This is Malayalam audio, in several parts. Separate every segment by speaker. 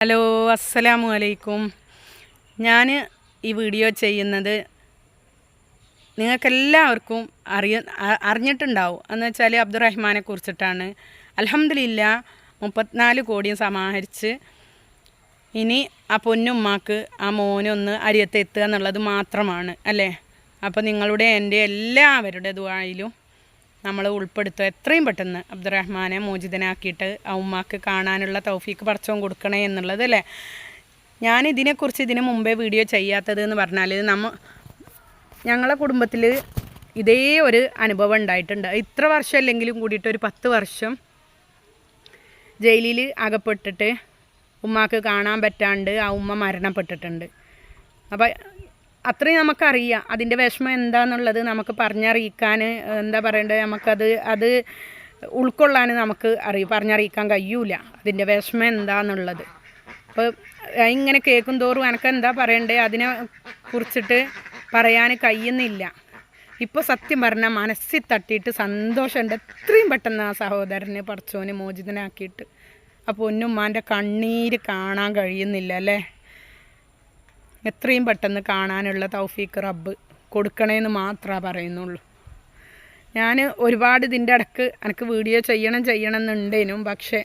Speaker 1: ഹലോ അസ്സലാമു അലൈക്കും. ഞാൻ ഈ വീഡിയോ ചെയ്യുന്നത് നിങ്ങൾക്കെല്ലാവർക്കും അറിയ അറിഞ്ഞിട്ടുണ്ടാവും. എന്ന് വെച്ചാൽ അബ്ദുറഹ്മാനെ കുറിച്ചിട്ടാണ്. അലഹമില്ല മുപ്പത്തിനാല് കോടിയും സമാഹരിച്ച് ഇനി ആ പൊന്നുമ്മാക്ക് ആ മോനൊന്ന് അരിയത്ത് എത്തുക എന്നുള്ളത് മാത്രമാണ് അല്ലേ? അപ്പോൾ നിങ്ങളുടെ എന്റെ എല്ലാവരുടെ നമ്മൾ ഉൾപ്പെടുത്തുക. എത്രയും പെട്ടെന്ന് അബ്ദുറഹ്മാനെ മോചിതനാക്കിയിട്ട് ഉമ്മാക്ക് കാണാനുള്ള തൗഫീക്ക് പറച്ചവും കൊടുക്കണേ എന്നുള്ളത് അല്ലേ? ഞാൻ ഇതിനെക്കുറിച്ച് ഇതിന് മുമ്പേ വീഡിയോ ചെയ്യാത്തത് എന്ന് പറഞ്ഞാൽ നമ്മ ഞങ്ങളെ കുടുംബത്തിൽ ഇതേ ഒരു അനുഭവം ഉണ്ടായിട്ടുണ്ട്. ഇത്ര വർഷം അല്ലെങ്കിലും കൂടിയിട്ട് ഒരു പത്ത് വർഷം ജയിലിൽ അകപ്പെട്ടിട്ട് ഉമ്മാക്ക് കാണാൻ പറ്റാണ്ട് ആ ഉമ്മ മരണപ്പെട്ടിട്ടുണ്ട്. അപ്പം അത്രയും നമുക്കറിയാം. അതിന്റെ വിഷമം എന്താണെന്നുള്ളത് നമുക്ക് പറഞ്ഞറിയിക്കാൻ എന്താ പറയേണ്ടത് നമുക്കത് അത് ഉൾക്കൊള്ളാൻ നമുക്ക് അറിയും പറഞ്ഞറിയിക്കാൻ കഴിയൂല. അതിന്റെ വിഷമം എന്താണെന്നുള്ളത് അപ്പോൾ ഇങ്ങനെ കേൾക്കും തോറും എനിക്ക് എന്താ പറയണ്ടേ അതിനെ കുറിച്ചിട്ട് പറയാൻ കഴിയുന്നില്ല. ഇപ്പോൾ സത്യം പറഞ്ഞാൽ മനസ്സിൽ തട്ടിയിട്ട് സന്തോഷമുണ്ട് എത്രയും പെട്ടെന്ന് ആ സഹോദരനെ പറച്ചോനെ മോചിതനാക്കിയിട്ട് ആ പൊന്നുമ്മാന്റെ കണ്ണീര് കാണാൻ കഴിയുന്നില്ല അല്ലേ? എത്രയും പെട്ടെന്ന് കാണാനുള്ള തൗഫീഖ് റബ്ബ് കൊടുക്കണേന്ന് മാത്രമേ പറയുന്നുള്ളൂ. ഞാൻ ഒരുപാട് ഇതിന്റെ ഇടയ്ക്ക് എനിക്ക് വീഡിയോ ചെയ്യണം ചെയ്യണം എന്നുണ്ടേനും പക്ഷേ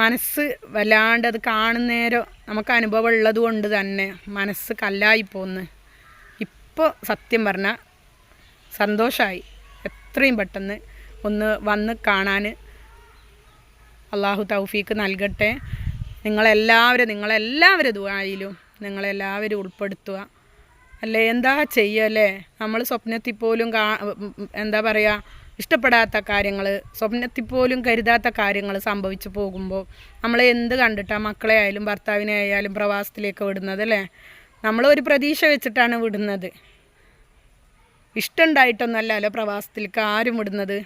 Speaker 1: മനസ്സ് വല്ലാണ്ട് അത് കാണുന്നേരം നമുക്ക് അനുഭവം ഉള്ളത് കൊണ്ട് തന്നെ മനസ്സ് കല്ലായി പോന്ന്. ഇപ്പോൾ സത്യം പറഞ്ഞാൽ സന്തോഷമായി എത്രയും പെട്ടെന്ന് ഒന്ന് വന്ന് കാണാൻ അള്ളാഹു തൗഫീക്ക് നൽകട്ടെ. നിങ്ങളെല്ലാവരും നിങ്ങളെല്ലാവരും ദുബായിലും നിങ്ങളെല്ലാവരും ഉൾപ്പെടുത്തുക. അല്ലേ? എന്താ ചെയ്യുക ചെയ്യല്ലേ നമ്മൾ സ്വപ്നത്തിൽ പോലും കാ എന്താ പറയുക ഇഷ്ടപ്പെടാത്ത കാര്യങ്ങൾ സ്വപ്നത്തിൽ പോലും കരുതാത്ത കാര്യങ്ങൾ സംഭവിച്ചു പോകുമ്പോൾ നമ്മൾ എന്ത് കണ്ടിട്ടാണ് മക്കളെ ആയാലും ഭർത്താവിനെ ആയാലും പ്രവാസത്തിലേക്ക് വിടുന്നത് അല്ലേ? നമ്മൾ ഒരു പ്രതീക്ഷ വെച്ചിട്ടാണ് വിടുന്നത്. ഇഷ്ടമുണ്ടായിട്ടൊന്നല്ലല്ലോ പ്രവാസത്തിലേക്ക് ആരും വിടുന്നത്.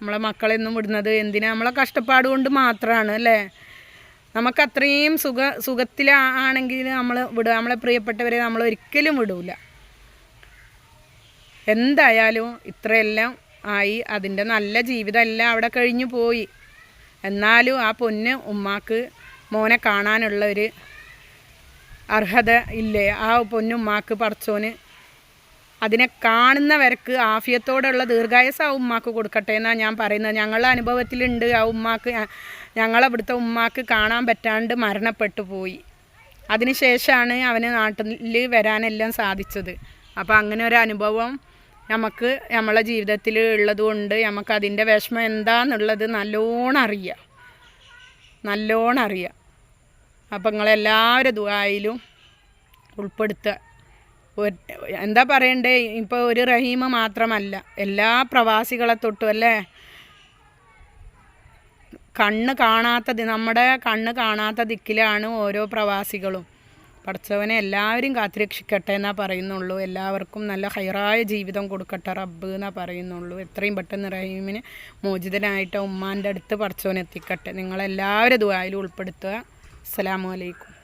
Speaker 1: നമ്മളെ മക്കളെന്നും വിടുന്നത്. എന്തിനാ? നമ്മളെ കഷ്ടപ്പാട് കൊണ്ട് മാത്രമാണ് അല്ലേ? നമുക്ക് അത്രയും സുഖ സുഖത്തിലാണെങ്കിൽ നമ്മൾ വിടുക. നമ്മളെ പ്രിയപ്പെട്ടവരെ നമ്മൾ ഒരിക്കലും വിടൂല. എന്തായാലും ഇത്രയെല്ലാം ആയി. അതിന്റെ നല്ല ജീവിതമെല്ലാം അവിടെ കഴിഞ്ഞു പോയി. എന്നാലും ആ പൊന്ന് ഉമ്മാക്ക് മോനെ കാണാനുള്ള ഒരു അർഹത ഇല്ലേ? ആ പൊന്നുമ്മാക്ക് പടച്ചോന് അതിനെ കാണുന്നവർക്ക് ആഫിയത്തോടുള്ള ദീർഘായസം ആ ഉമ്മാക്ക് കൊടുക്കട്ടെ എന്നാണ് ഞാൻ പറയുന്നത്. ഞങ്ങളുടെ അനുഭവത്തിലുണ്ട്. ആ ഉമ്മാക്ക് ഞങ്ങളവിടുത്തെ ഉമ്മാക്ക് കാണാൻ പറ്റാണ്ട് മരണപ്പെട്ടു പോയി. അതിനുശേഷമാണ് അവന് നാട്ടിൽ വരാനെല്ലാം സാധിച്ചത്. അപ്പോൾ അങ്ങനെ ഒരു അനുഭവം നമുക്ക് നമ്മളെ ജീവിതത്തിൽ ഉള്ളതുകൊണ്ട് നമുക്ക് അതിന്റെ വിഷമം എന്താണെന്നുള്ളത് നല്ലോണം അറിയാം. നല്ലോണം അറിയാം. അപ്പം നിങ്ങളെല്ലാവരും ദുബായിലും ഉൾപ്പെടുത്തുക. എന്താ പറയണ്ടേ? ഇപ്പോൾ ഒരു റഹീമ മാത്രമല്ല എല്ലാ പ്രവാസികളെ തൊട്ടും അല്ലേ? കണ്ണ് കാണാത്ത നമ്മുടെ കണ്ണ് കാണാത്ത ദിക്കിലാണ് ഓരോ പ്രവാസികളും. പഠിച്ചവനെ എല്ലാവരും കാത്തിരക്ഷിക്കട്ടെ എന്നാ പറയുന്നുള്ളൂ. എല്ലാവർക്കും നല്ല ഹൈറായ ജീവിതം കൊടുക്കട്ടെ റബ്ബ് എന്നാ പറയുന്നുള്ളൂ. എത്രയും പെട്ടെന്ന് റഹീമിന് മോചിതനായിട്ട് ഉമ്മാന്റെ അടുത്ത് പഠിച്ചവനെത്തിക്കട്ടെ നിങ്ങളെല്ലാവരും ദുബായിലും ഉൾപ്പെടുത്തുക. അസ്സലാമു അലൈക്കും.